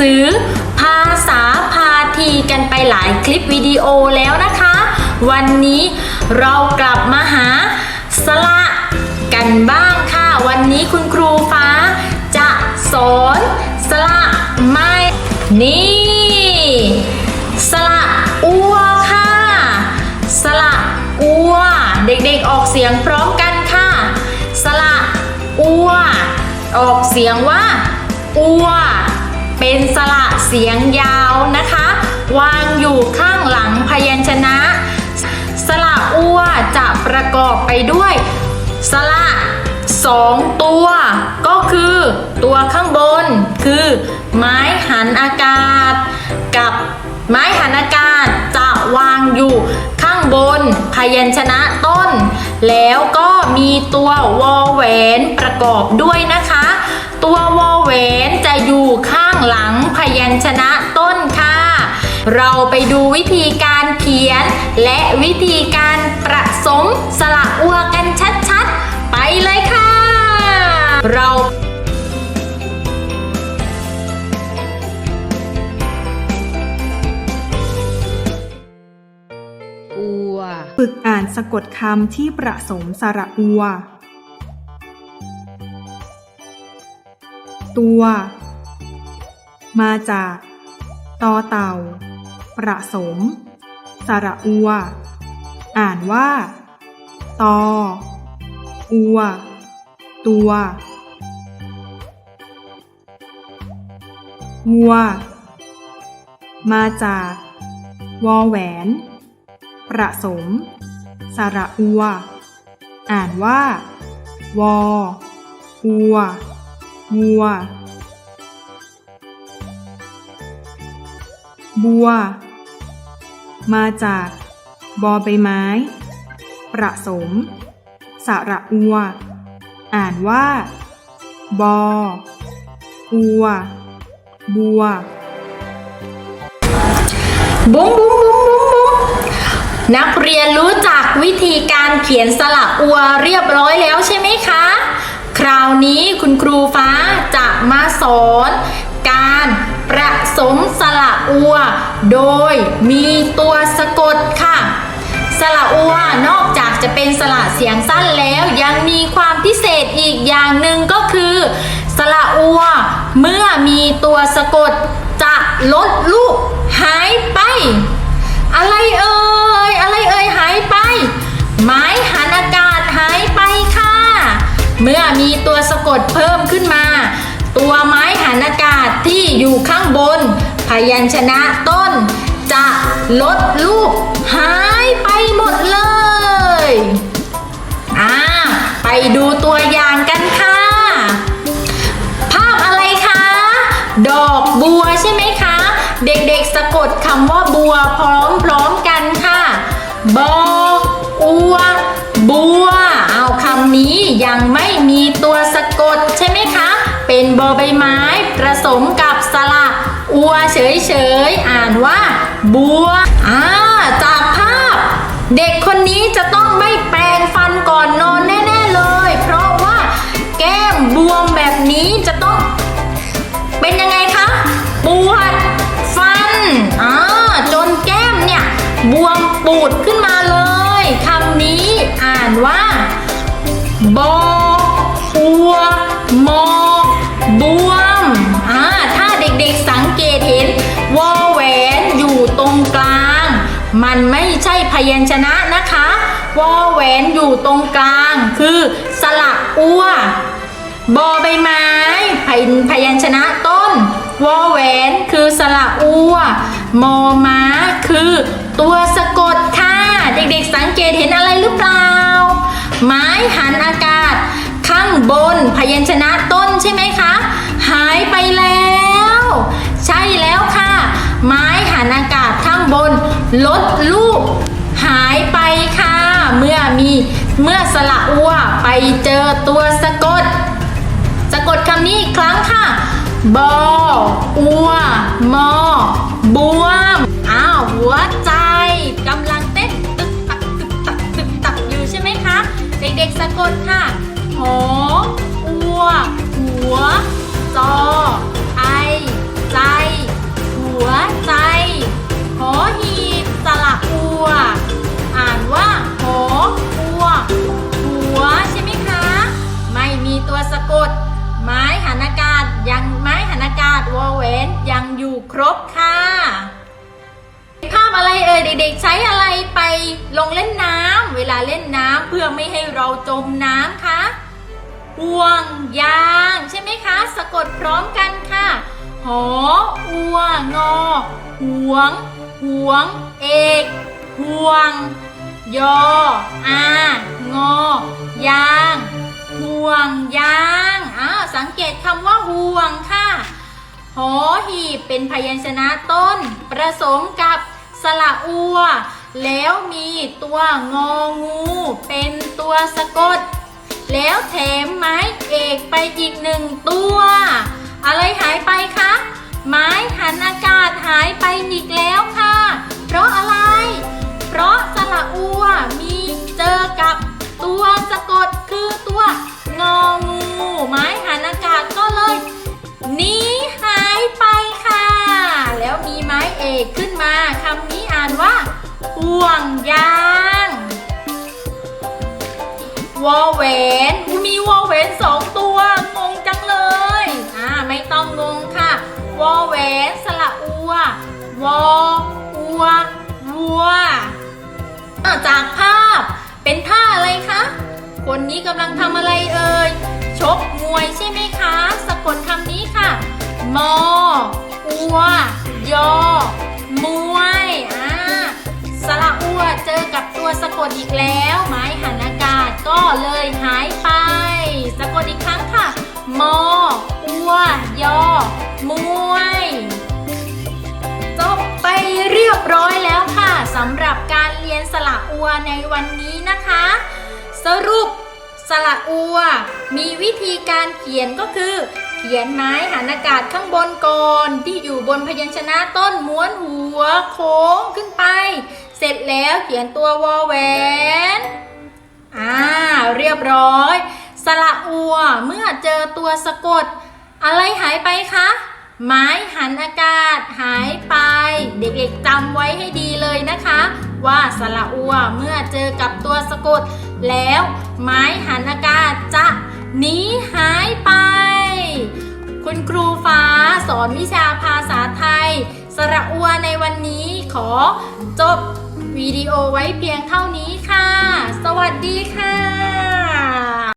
สือ ภาษาพาทีกันไปหลายคลิปวิดีโอแล้วนะคะ วันนี้เรากลับมาหาสระกันบ้างค่ะ วันนี้คุณครูฟ้า จะสอนสระไม้นี่สระอัวค่ะสระอัว เด็กๆออกเสียงพร้อมกันค่ะสระอัว ออกเสียงว่าอัว เป็นสระเสียงยาวนะคะ วางอยู่ข้างหลังพยัญชนะ สระอัวจะประกอบไปด้วย สระสองตัว ก็คือตัวข้างบนคือไม้หันอากาศ กับไม้หันอากาศจะวางอยู่ข้างบนพยัญชนะต้น แล้วก็มีตัววอแหวนประกอบด้วยนะคะ ตัววอแหวนจะอยู่ข้างหลังพยัญชนะต้นค่ะ เราไปดูวิธีการเขียน และวิธีการประสมสระอัวกันชัดๆ ไปเลยค่ะ เราอัวฝึกอ่านสะกดคำที่ประสมสระอัว ตัว มาจากตอเต่า ประสม สระอัว อ่านว่า ตอ อัว ตัววัว มาจาก วอแหวน ประสม สระอัว อ่านว่า วออัว วัว บัว มาจาก บอใบไม้ ประสม สระอัว อ่านว่า บอ อัว บัวบุ้งบุ้งบุ้งบุ้งบุ้งนักเรียนรู้จักวิธีการเขียนสระอัวเรียบร้อยแล้วใช่ไหมคะ คราวนี้คุณครูฟ้าจะมาสอนการประสมสระอัว โดยมีตัวสะกดค่ะ สระอัวนอกจากจะเป็นสระเสียงสั้นแล้วยังมีความพิเศษอีกอย่างหนึ่งก็คือ สระอัว เมื่อมีตัวสะกดจะลดลูกหายไป มีตัวสะกดเพิ่มขึ้นมา ตัวไม้หันอากาศที่อยู่ข้างบน พยัญชนะต้น จะลดลูกหายไปหมดเลยอ่าไปดูตัวอย่างกันค่ะ ภาพอะไรคะ ดอกบัวใช่ไหมคะ เด็กๆสะกดคำว่าบัวพร้อมๆกันค่ะบอ นี้ยังไม่มีตัวสะกดใช่ไหมคะ เป็นบอใบไม้ผสมกับสระอัวเฉยๆ อ่านว่า บัวอ่าจากภาพ เด็กคนนี้จะต้องไม่แปรงฟันก่อนนอนแน่ๆเลย เพราะว่าแก้มบวมแบบนี้จะต้อง เป็นยังไงคะปวดฟันอ่าจนแก้มเนี่ย บวมปูดขึ้นมาเลยคำนี้อ่านว่า บออัวมอบวมอ่าถ้าเด็กๆสังเกตเห็นวอแหวนอยู่ตรงกลาง มันไม่ใช่พยัญชนะนะคะวอแหวนอยู่ตรงกลาง คือสระอัวบอใบไม้พยพยัญชนะต้นวอแหวนคือสระอัวมอม้าคือตัวสะกดค่ะ เด็กๆสัง ไม้หันอากาศ ข้างบนพยัญชนะต้นใช่ไหมคะ หายไปแล้ว ใช่แล้วค่ะ ไม้หันอากาศข้างบน ลดลูก หายไปค่ะ เมื่อมีเมื่อสระอัวไปเจอตัวสะกด สะกดคำนี้อีกครั้งค่ะบออัวมอ บวม อ้าว หัวใจ กดค่ะ หออัว หัว จอ ไอ ใจ หัวใจ หอหีบสลักอัว อ่านว่าหออัว หัวใช่ไหมคะ ไม่มีตัวสะกด ไม้หันอากาศยังไม้หันอากาศวอเวนยังอยู่ครบค่ะ ภาพอะไรเอ่ยเด็กๆใช้อะไรไปลงเล่นน้ำ ลาเล่นน้ำเพื่อไม่ให้เราจมน้ำคะห่วงยางใช่ไหมคะ สะกดพร้อมกันค่ะ หออัวงอห่วง ห่วง เอกห่วง ยออางอยาง ห่วงยางอ้าวสังเกตคำว่าห่วงค่ะ หอหีบเป็นพยัญชนะต้น ประสมกับสระอัว แล้วมีตัวงองูเป็นตัวสะกด แล้วแถมไม้เอกไปอีกหนึ่งตัว อะไรหายไปคะ ไม้หันอากาศหายไปอีกแล้วค่ะ เพราะอะไร เพราะสระอัวมีเจอกับตัวสะกดคือตัวงองู ไม้หันอากาศก็เลยหนี้หายไปค่ะ แล้วมีไม้เอกขึ้นมาคำนี้อ่านว่า ห่วงยางวอแหวนมีวอแหวนสองตัว งงจังเลย อ่า ไม่ต้องงงค่ะวอแหวนสระอัววออัววัวจากภาพเป็นท่าอะไรคะ คนนี้กำลังทำอะไรเอ่ย ชกมวยใช่ไหมคะ สะกดคำนี้ค่ะ มออัวยอมวยอ่า สระอัวเจอกับตัวสะกดอีกแล้ว ไม้หันอากาศก็เลยหายไป สะกดอีกครั้งค่ะ มอ อัว ยอมวยจบไปเรียบร้อยแล้วค่ะสำหรับการเรียนสระอัวในวันนี้นะคะ สรุป สระอัว มีวิธีการเขียนก็คือ เขียนไม้หันอากาศข้างบนก่อนที่อยู่บนพยัญชนะต้นม้วนหัวโค้งขึ้นไป เสร็จแล้วเขียนตัววอแหวนอ่าเรียบร้อย สระอัวเมื่อเจอตัวสะกด อะไรหายไปคะ ไม้หันอากาศหายไป เด็กๆจำไว้ให้ดีเลยนะคะ ว่าสระอัวเมื่อเจอกับตัวสะกด แล้วไม้หันอากาศจะหนีหายไป คุณครูฟ้าสอนวิชาภาษาไทย สระอัวในวันนี้ขอจบวิดีโอไว้เพียงเท่านี้ค่ะ สวัสดีค่ะ